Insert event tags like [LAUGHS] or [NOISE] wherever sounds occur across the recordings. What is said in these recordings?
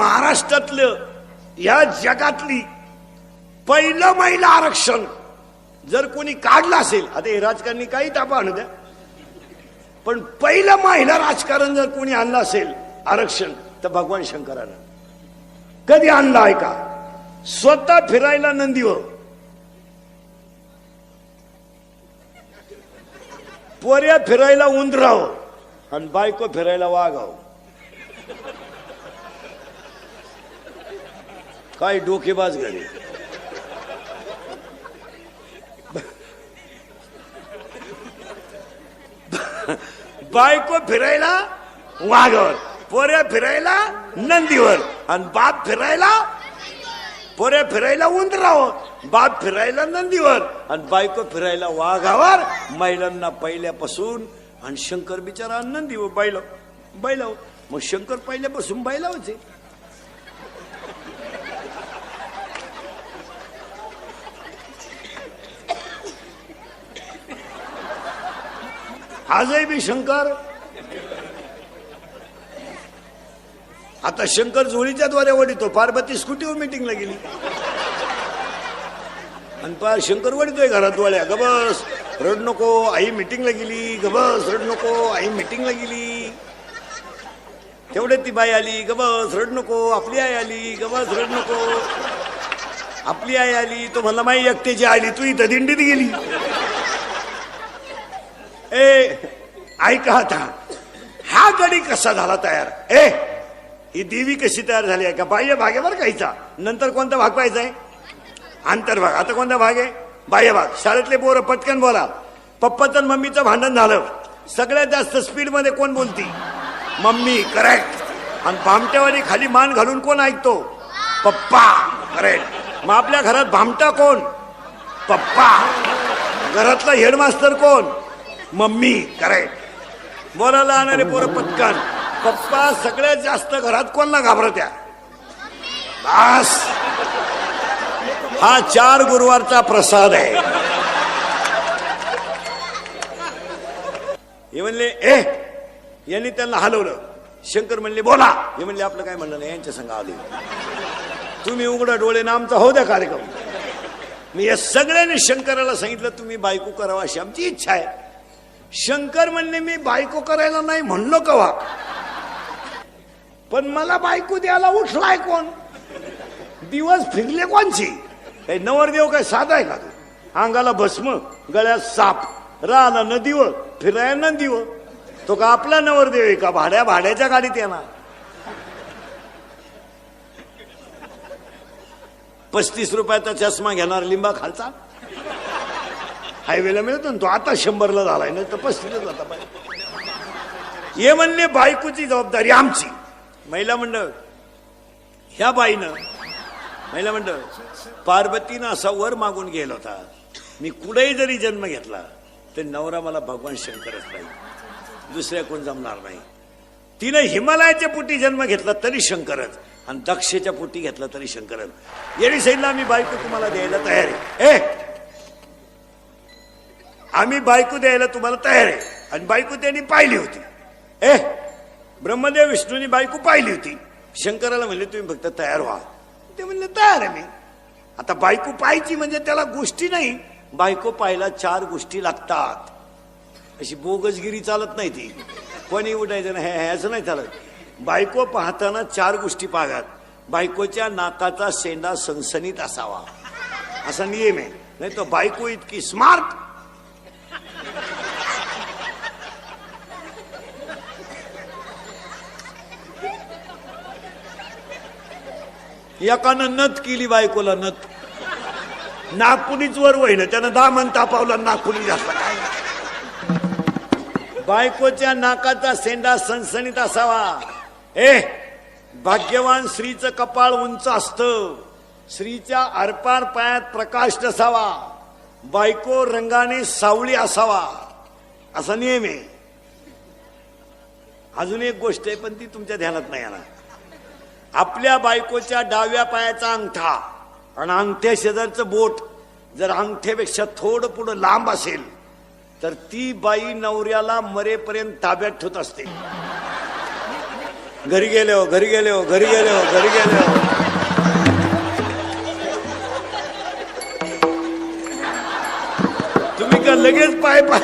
महाराष्ट्रातलं या जगातली पहिलं महिला आरक्षण जर कोणी काढलं असेल आता हे राजकारणी काही तापा आणू द्या. पण पहिलं महिला राजकारण जर कोणी आणलं असेल आरक्षण तर भगवान शंकरानं. कधी आणलं आहे का? स्वतः फिरायला नंदीवर हो. पोऱ्या फिरायला उंदराव हो. आणि बायको फिरायला वाघाव हो. काय डोकेबाज घरी? बायको फिरायला वाघावर पोऱ्या फिरायला नंदीवर आणि बाप फिरायला पोऱ्या फिरायला उंदरावर बाप फिरायला नंदीवर आणि बायको फिरायला वाघावर महिलांना पहिल्यापासून आणि शंकर बिचारा नंदीवर बैलाव बैलाव मग शंकर पहिल्यापासून बैलावचे आजही बी शंकर. आता शंकर जोडीच्या द्वारे वडितो पार्वती स्कूटीवर मिटिंगला गेली. आणि पा शंकर वडितोय घरात डोळ्या. गबस रड नको आई मिटिंगला गेली. गबस रड नको आई मिटिंगला गेली. तेवढे ती बाई आली. गबस रड नको आपली आई आली. गबस रड नको. आपली आई आली तो म्हणला माई एकट्याची आली तू इथं दिंडीत गेली. ए ऐका आता. हा गडी कसा झाला तयार? ए ही देवी कशी तयार झाली आहे? का बाह्य भाग आहे बरं नंतर कोणता भाग पाहायचा आहे? आंतरभाग. आता कोणता भाग आहे? बाह्य भाग. शाळेतले पोरं पटकन बोला. पप्पाचं तर मम्मीचं भांडण झालं. सगळ्यात जास्त स्पीडमध्ये कोण बोलती? मम्मी करेक्ट आणि भामट्यावाली खाली मान घालून कोण ऐकतो? पप्पा करेक्ट मग आपल्या घरात भामटा कोण? पप्पा. घरातला हेडमास्तर कोण? मम्मी करेक्ट बोलायला आणणारे पोरं पटकन. पप्पा सगळ्यात जास्त घरात कोणला घाबरत्या? बास. हा चार गुरुवारचा प्रसाद आहे. हे म्हणले ए यांनी त्यांना हलवलं. शंकर म्हणले बोला. हे म्हणले आपलं काय म्हणलं नाही यांच्या संघ आले. तुम्ही उघडा डोळे ना आमचा हो द्या कार्यक्रम. मी या सगळ्यांनी शंकराला सांगितलं तुम्ही बायको करावा अशी आमची इच्छा आहे. शंकर म्हणले मी बायको करायला नाही म्हणलो कवा. पण मला बायको द्यायला उठलाय कोण? दिवस फिरले कोणची? काही नवरदेव काय साधा आहे का तू? अंगाला भस्म गळ्यात साप राहला नदीव फिराय नदीव तो का आपला नवरदेव आहे का? भाड्या भाड्याच्या गाडीत येणार. पस्तीस रुपयाचा चष्मा घेणार लिंबा खालचा हायवेला मिळतो ना तो आता शंभरला झालाय ना तर पस्तीसला जाता पाहिजे हे म्हणले बायकोची जबाबदारी आमची. महिला मंडळ ह्या बाईनं महिला मंडळ पार्वतीनं असा वर मागून गेला होता. मी कुठेही जरी जन्म घेतला तर नवरा मला भगवान शंकरच नाही. दुसऱ्या कोण जमणार नाही. तिनं हिमालयाच्या पोटी जन्म घेतला तरी शंकरच आणि दक्षेच्या पोटी घेतला तरी शंकरच. येडी साईडला आम्ही बायको तुम्हाला द्यायला तयार आहे. ए! आम्ही बायको द्यायला तुम्हाला तयार आहे. आणि बायको त्यांनी पाहिली होती. ए ब्रह्मदेव विष्णूनी बायको पाहिली होती. शंकराला म्हणले तुम्ही फक्त तयार व्हा. ते म्हणले तयार आहे मी. आता बायको पाहायची म्हणजे त्याला गोष्टी नाही. बायको पाहायला चार गोष्टी लागतात. अशी बोगसगिरी चालत नाही ती. कोणी उठायचं नाही हे असं नाही चालत. बायको पाहताना चार गोष्टी पाहाव्यात. बायकोच्या नाकाचा शेंडा सनसनीत असावा. असा नियम आहे. नाही तर बायको इतकी स्मार्ट एकानं नथ केली बायकोला नथ. नागपुलीच वर वहिलं त्यानं दामन तापावला नागपुडी घातला काय बायकोच्या नाकाचा सेंडा सणसणीत असावा. ए भाग्यवान स्त्रीचं कपाळ उंच असतं. स्त्रीच्या अर्पार पायात प्रकाश नसावा. बायको रंगाने सावळी असावा. असा नियम आहे. अजून एक गोष्ट आहे पण ती तुमच्या ध्यानात नाही येणार. आपल्या बायकोच्या डाव्या पायाचा अंगठा आणि अंगठ्या शेजारचं बोट जर अंगठ्यापेक्षा थोडं पुढं लांब असेल तर ती बाई नवऱ्याला मरेपर्यंत ताब्यात ठेवत असते. घरी गेले हो घरी गेले हो घरी गेले हो घरी गेले हो. तुम्ही का लगेच पाय पा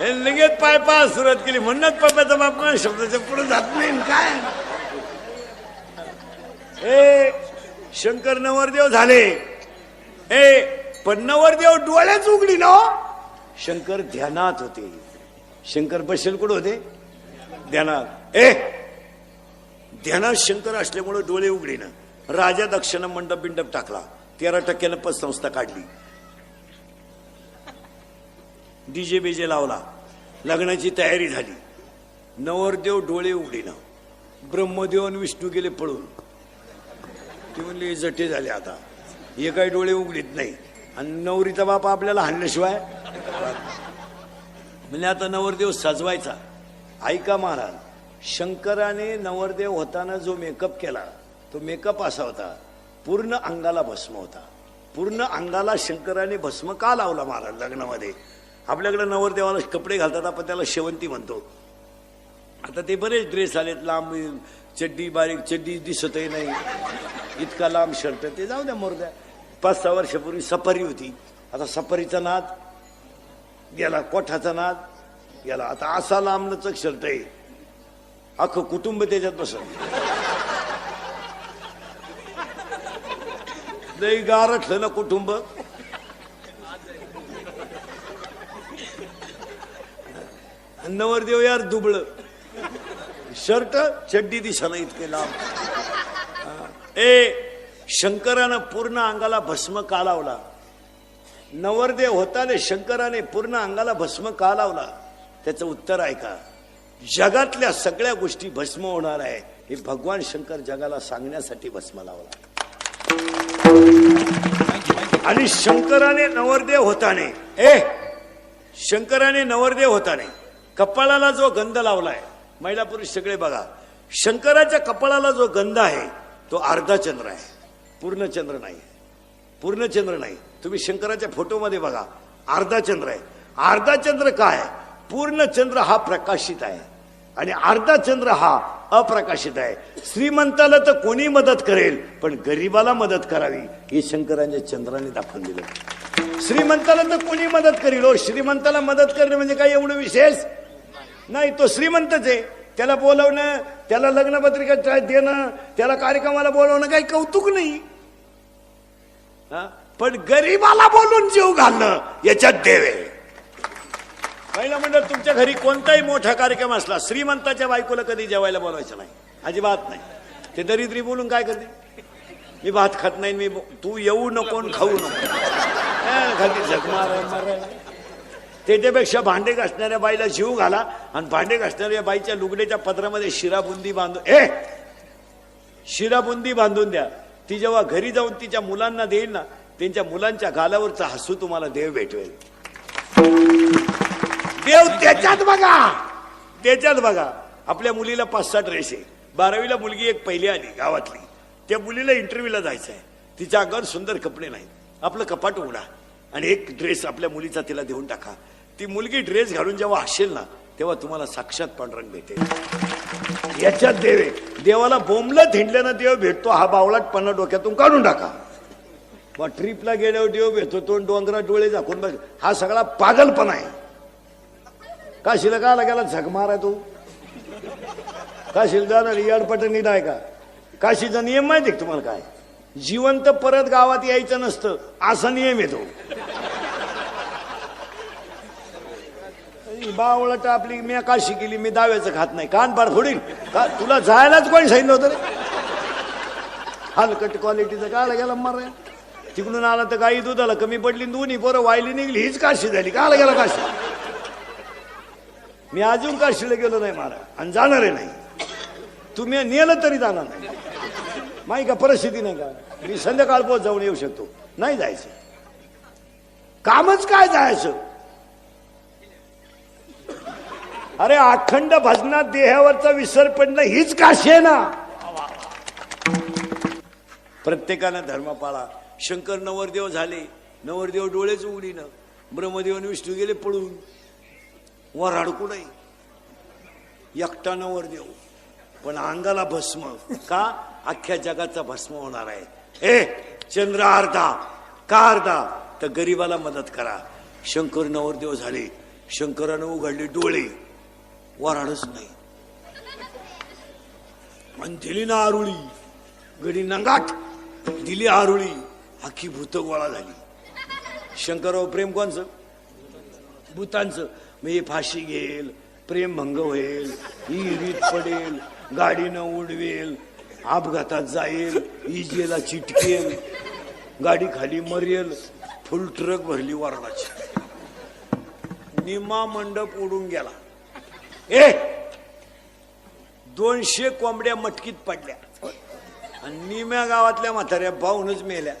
हे लगेच पाय पाय सुरुवात केली. म्हणूनच पप्पाचा बाप ना शब्दाच्या पुढे जात नाही काय? हे शंकर नवरदेव झाले. हे पण नवरदेव डोळ्याच उघडी ना हो. शंकर ध्यानात होते. शंकर बसेल कुठं होते? ध्यानात. ए ध्यानात शंकर असल्यामुळे डोळे उघडीनं. राजा दक्षिणा मंडप बिंडप टाकला. तेरा टक्क्यानं पतसंस्था काढली. डीजे बेजे लावला. लग्नाची तयारी झाली. नवरदेव डोळे उघडीनं. ब्रह्मदेव आणि विष्णू गेले पळून. ते म्हणले जटे झाले आता. हे काही डोळे उघडीत नाही. आणि नवरीचा बाप आपल्याला हाणल्याशिवाय [LAUGHS] म्हणजे आता नवरदेव सजवायचा. ऐका महाराज शंकराने नवरदेव होताना जो मेकअप केला तो मेकअप असा होता. पूर्ण अंगाला भस्म होता. पूर्ण अंगाला शंकराने भस्म का लावला महाराज लग्नामध्ये? आपल्याकडे नवरदेवाला कपडे घालतात आपण त्याला शेवंती म्हणतो. आता ते बरेच ड्रेस आलेत लांब चड्डी बारीक चड्डी दिसतही नाही. इतका लांब शर्ट ते जाऊ द्या मोरद्या. पाच सहा वर्षापूर्वी सफारी होती. आता सफारीचा नाद गेला कोठाचा नाद गेला आता असा लांब शर्ट आहे. अख्खं कुटुंब त्याच्यात बसत लई गारठलं ना कुटुंब. नवरदेव यार दुबळ. शर्ट चड्डी दिसाना इतके लांब. ए शंकरानं पूर्ण अंगाला भस्म का लावला? नवरदेव होताने शंकराने पूर्ण अंगाला भस्म का लावला? त्याचं उत्तर ऐका. जगातल्या सगळ्या गोष्टी भस्म होणार आहे हे भगवान शंकर जगाला सांगण्यासाठी भस्म लावला. आणि शंकराने नवरदेव होताने. ए शंकराने नवरदेव होताने. कपाळाला जो गंध लावलाय महिला पुरुष सगळे बघा शंकराच्या कपाळाला जो गंध आहे तो अर्धा चंद्र आहे पूर्ण चंद्र नाही. पूर्ण चंद्र नाही. तुम्ही शंकराच्या फोटोमध्ये बघा अर्धा चंद्र आहे. अर्धा चंद्र काय? पूर्ण चंद्र हा प्रकाशित आहे. आणि अर्धा चंद्र हा अप्रकाशित आहे. श्रीमंताला तर कोणी मदत करेल पण गरीबाला मदत करावी हे शंकरांच्या चंद्राने दाखवून दिलं. श्रीमंताला तर कोणी मदत करील? हो श्रीमंताला मदत करणे म्हणजे काय एवढं विशेष? नाही तो श्रीमंतच आहे. त्याला बोलवणं त्याला लग्नपत्रिका देणं त्याला कार्यक्रमाला बोलवणं काही कौतुक नाही. हा? पण गरीबाला बोलून जीव घालणं याच्यात देव आहे. पहिला म्हणलं तुमच्या घरी कोणताही मोठा कार्यक्रम असला श्रीमंताच्या बायकोला कधी जेवायला बोलवायचं नाही. अजिबात नाही. ते दरिद्री बोलून काय करते? मी भात खात नाही मी तू येऊ नको खाऊ नको. हा, खाली झक त्याच्यापेक्षा भांडे घासणाऱ्या बाईला जीव घाला आणि भांडे घासणाऱ्या बाईच्या लुगड्याच्या पत्रामध्ये शिराबुंदी बांधून ए! शिराबुंदी बांधून द्या. ती जेव्हा घरी जाऊन तिच्या मुलांना देईल ना त्यांच्या मुलांच्या गालावरचा हसू तुम्हाला देव भेटवेल देव त्याच्यात बघा! त्याच्यात बघा. आपल्या मुलीला पाच सहा ड्रेस आहे. बारावीला मुलगी एक पहिली आली गावातली. त्या मुलीला इंटरव्ह्यूला जायचं आहे तिच्या अंगावर सुंदर कपडे नाहीत. आपलं कपाट उघडा आणि एक ड्रेस आपल्या मुलीचा तिला देऊन टाका. ती मुलगी ड्रेस घालून जेव्हा असेल ना तेव्हा तुम्हाला साक्षात पांढरंग भेटेल. याच्यात देवे देवाला बोंबलं थिंडल्यानं देव भेटतो हा बावळाटपणा डोक्यातून काढून टाका. मग ट्रिपला गेल्यावर देव भेटतो तो डोंगरा डोळे झाकून बघ हा सगळा पागलपणा आहे. काशीला काला गेला? झगमार आहे तू. काशीला जाणार याडपटणी नाही का? काशीचा नियम माहिती तुम्हाला काय? जिवंत परत गावात यायचं नसतं असा नियम येतो बावळट आपली मी काशी केली मी दाव्याचं खात नाही. कान पार फोडील का तुला जायलाच कोणी सांगितलं होतं रे? हलकट क्वालिटीचं काला गेला मर तिकडून आला तर गाई दुधाला कमी पडली दोन्ही पोरं वायली निघली हीच काशी झाली. काला गेला काशी. मी अजून काशीला गेलो नाही महाराज आणि जाणार आहे नाही. तुम्ही नेलं तरी जाणार नाही. माही का परिस्थिती नाही का? मी संध्याकाळ पोहोच जाऊन येऊ शकतो. नाही जायचं. कामच काय जायचं? अरे अखंड भजनात देहावरचा विसर पडणं हीच काशी आहे ना? प्रत्येकानं धर्म पाळा. शंकर नवरदेव झाले. नवरदेव डोळेच उघडीनं. ब्रह्मदेव आणि विष्णू गेले पळून. वर अडकू नाही एकटा नवरदेव. पण अंगाला भस्म. का? अख्ख्या जगाचा भस्म होणार आहे. ए चंद्र अर्धा का अर्धा तर गरीबाला मदत करा. शंकर नवरदेव झाले. शंकरानं उघडले डोळे. वराडच नाही. आणि दिली ना आरुळी गडी नंगाट दिली आरुळी अख्खी भूत गोळा झाली. शंकरराव प्रेम कोणचं? भूतांचं. म्हणजे फाशी घेईल प्रेम भंग होईल ही रीत पडेल गाडीनं उडवेल अपघातात जाईल इजेला चिटकेल गाडी खाली मरेल फुल ट्रक भरली वराडाची. निमा मंडप उडून गेला. ए! दोनशे कोंबड्या मटकीत पडल्या. आणि निम्या गावातल्या म्हाताऱ्या पाहूनच मेल्या.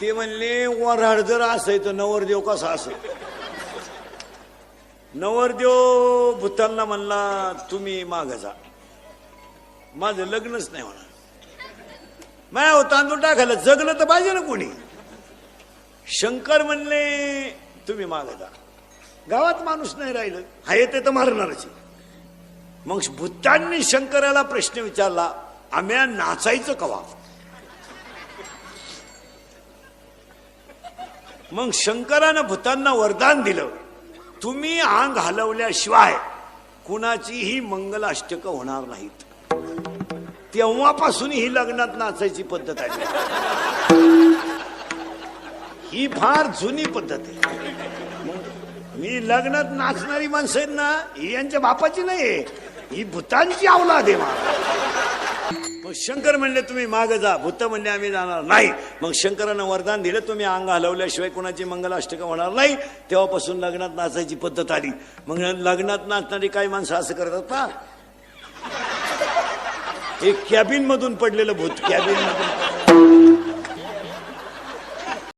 ते म्हणले वराड जर असेल तर नवरदेव कसा असेल? नवरदेव भूतांना म्हणला तुम्ही माग जा. माझं लग्नच नाही होणार. माया हो, तांदूळ टाकायला जगलं तर पाहिजे ना कोणी? शंकर म्हणले तुम्ही माग जा. गावात माणूस नाही राहिलं. हाय ते तर मारणारच मग भूतांनी शंकराला प्रश्न विचारला आम्ही नाचायचं कवा? मग शंकरानं भूतांना वरदान दिलं तुम्ही अंग हलवल्याशिवाय कुणाचीही मंगल अष्टक होणार नाहीत. तेव्हापासून ही लग्नात नाचायची पद्धत आहे. ही फार जुनी पद्धत आहे. मी लग्नात नाचणारी माणसं आहेत ना ही यांच्या बापाची नाही ही भूतांची आवला आहे मला. मग शंकर म्हणले तुम्ही माग जा. भूत म्हणले आम्ही जाणार नाही. मग शंकरानं वरदान दिलं तुम्ही अंग हलवल्याशिवाय कोणाची मंगलाष्टक होणार नाही. तेव्हापासून लग्नात नाचायची पद्धत आली. मग लग्नात नाचणारी काही माणसं असं करतात ना. हे कॅबिन मधून पडलेलं भूत कॅबिन मधून